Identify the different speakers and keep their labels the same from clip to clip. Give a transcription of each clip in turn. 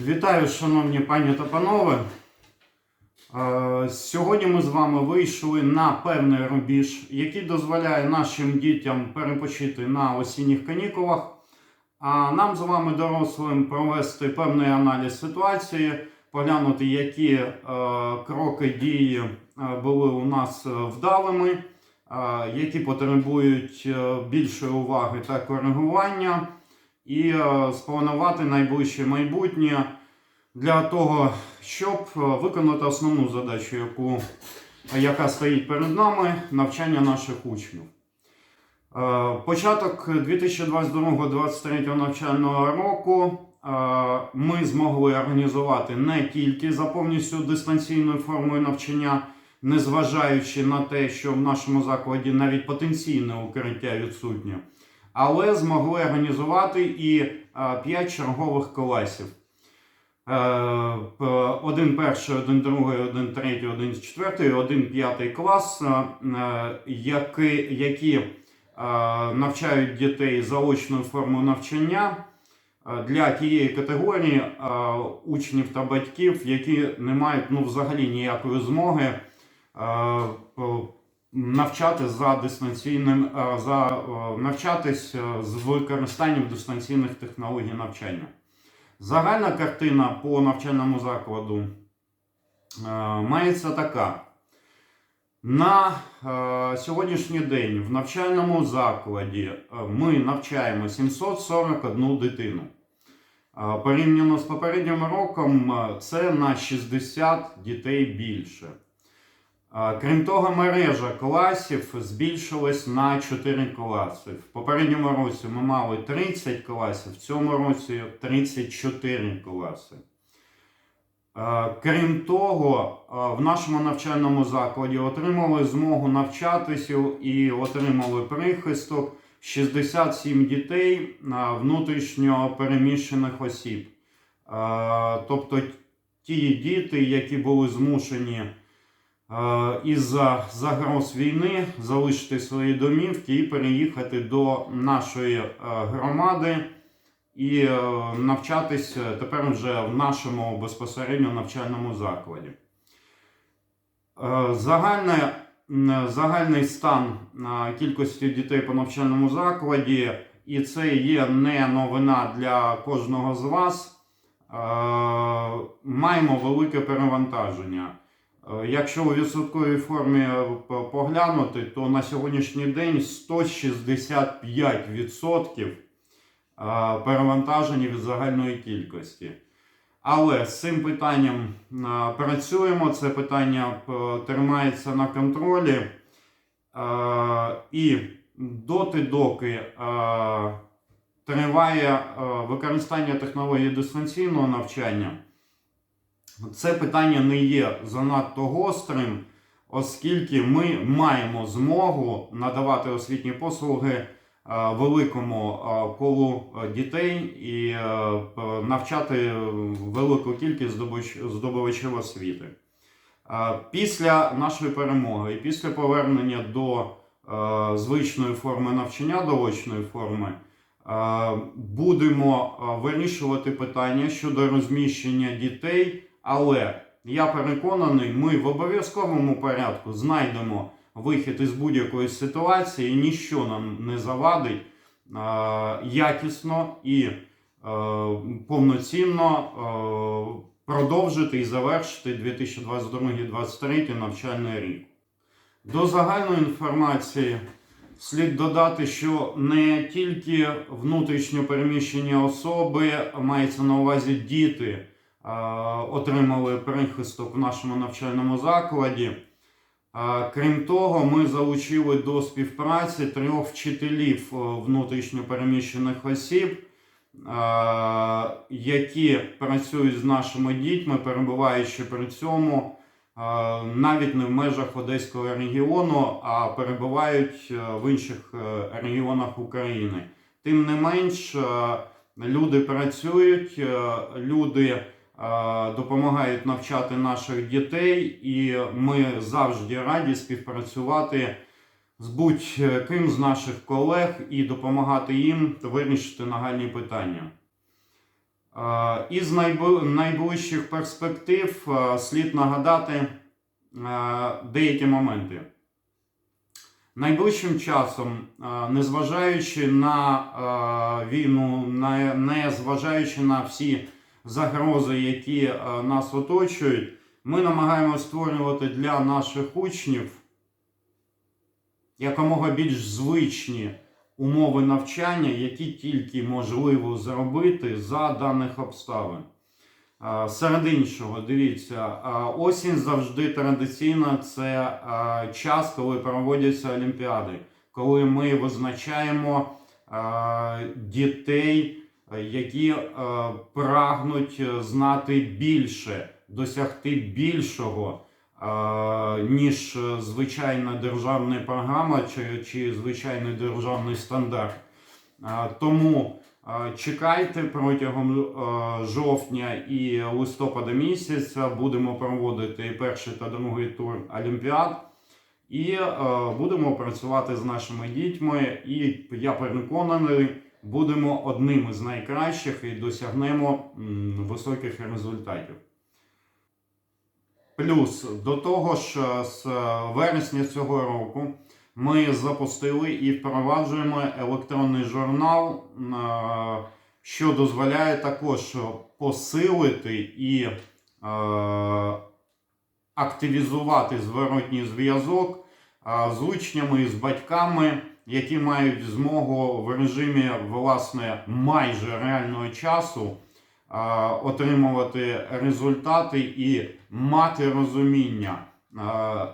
Speaker 1: Вітаю, шановні пані та панове. Е, Сьогодні ми з вами вийшли на певний рубіж, який дозволяє нашим дітям перепочити на осінніх канікулах, а нам з вами, дорослим, провести певний аналіз ситуації, поглянути, які е, кроки дії е, були у нас вдалими, які потребують більшої уваги та коригування і е, спланувати найближче майбутнє для того, щоб е, виконати основну задачу, яку, яка стоїть перед нами навчання наших учнів. Е, Початок 2022-2023 навчального року е, ми змогли організувати не тільки за повністю дистанційною формою навчання, незважаючи на те, що в нашому закладі навіть потенційне укриття відсутнє, але змогли організувати і 5 чергових класів. Е, Один перший, один другий, один третій, один четвертий, один п'ятий клас, е, е, які, які е, навчають дітей заочною формою навчання е, для тієї категорії е, учнів та батьків, які не мають ну, взагалі ніякої змоги е, навчати за дистанційним е, за е, навчатись е, з використанням дистанційних технологій навчання. Загальна картина по навчальному закладу мається така. На сьогоднішній день в навчальному закладі ми навчаємо 741 дитину. Порівняно з попереднім роком це на 60 дітей більше. Крім того, мережа класів збільшилась на 4 класи. В попередньому році ми мали 30 класів, в цьому році 34 класи. Крім того, в нашому навчальному закладі отримали змогу навчатися і отримали прихисток 67 дітей внутрішньо переміщених осіб. Тобто ті діти, які були змушені із-за загроз війни залишити свої домівки і переїхати до нашої е, громади і е, навчатись тепер вже в нашому безпосередньо навчальному закладі. Е, Загальне, загальний стан кількості дітей по навчальному закладі, і це є не новина для кожного з вас. Маємо велике перевантаження. Е, Якщо у відсотковій формі е, поглянути, то на сьогоднішній день 165% е, перевантажені від загальної кількості. Але з цим питанням працюємо, це питання тримається на контролі. І доти, доки триває використання технології дистанційного навчання, це питання не є занадто гострим, оскільки ми маємо змогу надавати освітні послуги е, великому е, колу е, дітей і навчати велику кількість здобувачів освіти. Після нашої перемоги і після повернення до звичної форми навчання, до очної форми, будемо вирішувати питання щодо розміщення дітей, але я переконаний, ми в обов'язковому порядку знайдемо вихід із будь-якої ситуації, і ніщо нам не завадить е, якісно і е, повноцінно е, продовжити і завершити 2022-2023 навчальний рік. До загальної інформації слід додати, що не тільки внутрішньо переміщені особи, мається на увазі діти, отримали прихисток в нашому навчальному закладі. Е, Крім того, ми залучили до співпраці трьох вчителів е, внутрішньо переміщених осіб, е, які працюють з нашими дітьми, перебуваючи при цьому е, навіть не в межах Одеського регіону, а перебувають е, в інших е, регіонах України. Тим не менш, е, люди працюють, е, люди е, допомагають навчати наших дітей, і ми завжди раді співпрацювати з будь-ким з наших колег і допомагати їм вирішити нагальні питання. Е, Із найближчих перспектив е, слід нагадати е, деякі моменти. Найближчим часом, е, незважаючи на е, війну, незважаючи на всі загрози, які е, нас оточують, ми намагаємося створювати для наших учнів якомога більш звичні умови навчання, які тільки можливо зробити за даних обставин. Серед іншого, дивіться, осінь завжди традиційна це час, коли проводяться олімпіади, коли ми визначаємо дітей, які а, прагнуть е, знати більше, досягти більшого, а, ніж е, звичайна державна програма чи, чи звичайний державний стандарт. Тому чекайте протягом е, жовтня і листопада місяця будемо проводити перший та другий тур Олімпіад. І е, будемо працювати з нашими дітьми, і я переконаний, будемо одними з найкращих і досягнемо високих результатів. Плюс до того ж, е, з вересня цього року ми запустили і впроваджуємо електронний журнал, е, що дозволяє також посилити і е, активізувати зворотній зв'язок е, з учнями і з батьками, які мають змогу в режимі власне майже реального часу отримувати результати і мати розуміння,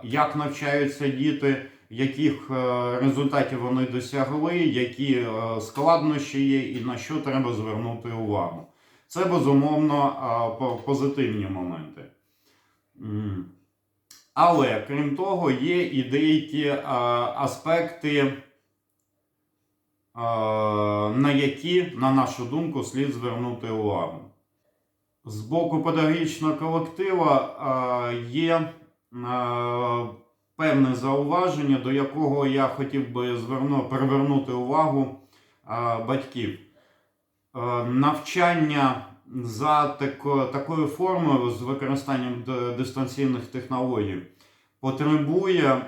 Speaker 1: як навчаються діти, яких е, результатів вони досягли, які е, складнощі є і на що треба звернути увагу. Це безумовно позитивні моменти. Але крім того, є і деякі аспекти, на які, на нашу думку, слід звернути увагу. З боку педагогічного колектива є певне зауваження, до якого я хотів би зверну, привернути увагу батьків. Навчання за такою формою з використанням дистанційних технологій потребує е,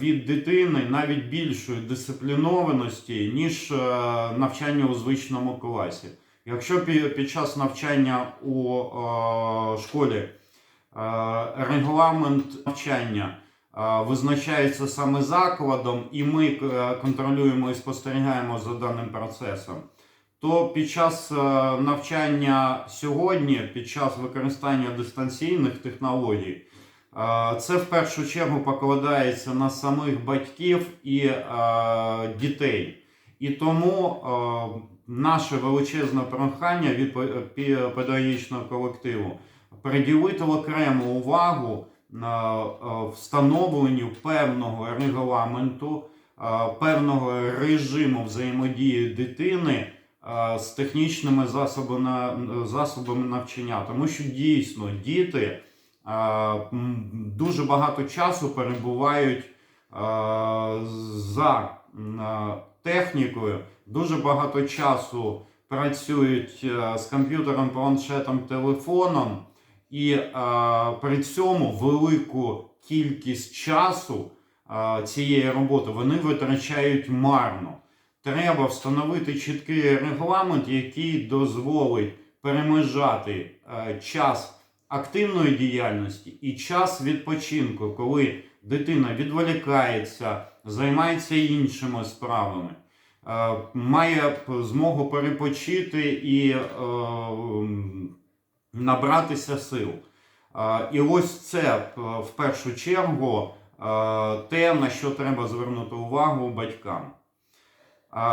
Speaker 1: від дитини навіть більшої дисциплінованості, ніж е, навчання у звичному класі. Якщо під час навчання у е, школі регламент навчання визначається саме закладом, і ми контролюємо і спостерігаємо за даним процесом, то під час навчання сьогодні, під час використання дистанційних технологій, це в першу чергу покладається на самих батьків і дітей. І тому наше величезне прохання від пе- пе- педагогічного колективу приділити окрему увагу встановленню певного регламенту, певного режиму взаємодії дитини з технічними засобами, засобами навчання. Тому що дійсно діти дуже багато часу перебувають за технікою, дуже багато часу працюють е, з комп'ютером, планшетом, телефоном, і е, при цьому велику кількість часу е, цієї роботи вони витрачають марно. Треба встановити чіткий регламент, який дозволить перемежати час активної діяльності і час відпочинку, коли дитина відволікається, займається іншими справами, е, має змогу перепочити і е, набратися сил. Е, І ось це в першу чергу те, на що треба звернути увагу батькам.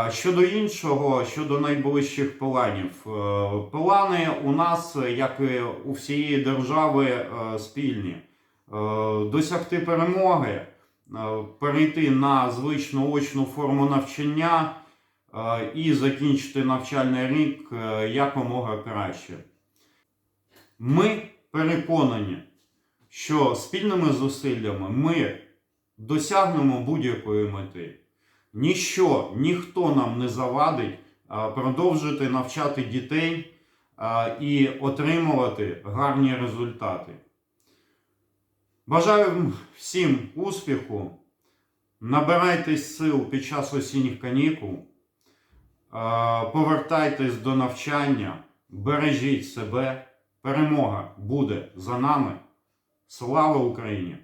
Speaker 1: Щодо іншого, щодо найближчих планів, Е, плани у нас, як і у всієї держави, е, спільні: Е, досягти перемоги, перейти на звичну очну форму навчання і закінчити навчальний рік якомога краще. Ми переконані, що спільними зусиллями ми досягнемо будь-якої мети. Ніщо, ніхто нам не завадить продовжити навчати дітей і отримувати гарні результати. Бажаю всім успіху. Набирайтесь сил під час осінніх канікул. Повертайтесь до навчання, бережіть себе. Перемога буде за нами. Слава Україні!